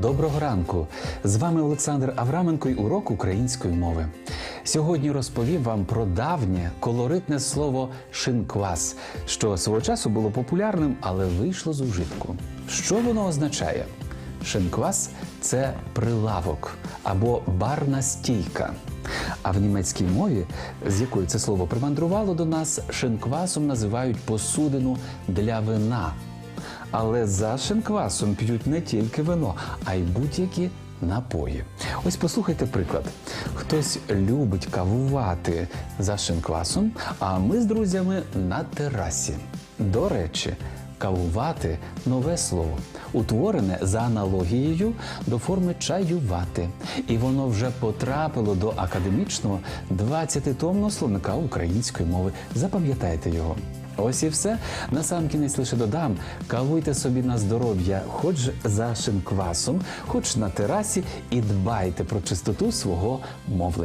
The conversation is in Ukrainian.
Доброго ранку! З вами Олександр Авраменко і урок української мови. Сьогодні розповім вам про давнє колоритне слово шинквас, що свого часу було популярним, але вийшло з ужитку. Що воно означає? Шинквас це прилавок або барна стійка. А в німецькій мові, з якої це слово примандрувало до нас, шинквасом називають посудину для вина. Але за шинквасом п'ють не тільки вино, а й будь-які напої. Ось послухайте приклад. Хтось любить кавувати за шинквасом, а ми з друзями на терасі. До речі, кавувати нове слово, утворене за аналогією до форми чаювати. І воно вже потрапило до академічного 20-томного словника української мови. Запам'ятайте його. Ось і все. Насамкінець лише додам: кавуйте собі на здоров'я, хоч за шинквасом, хоч на терасі, і дбайте про чистоту свого мовлення.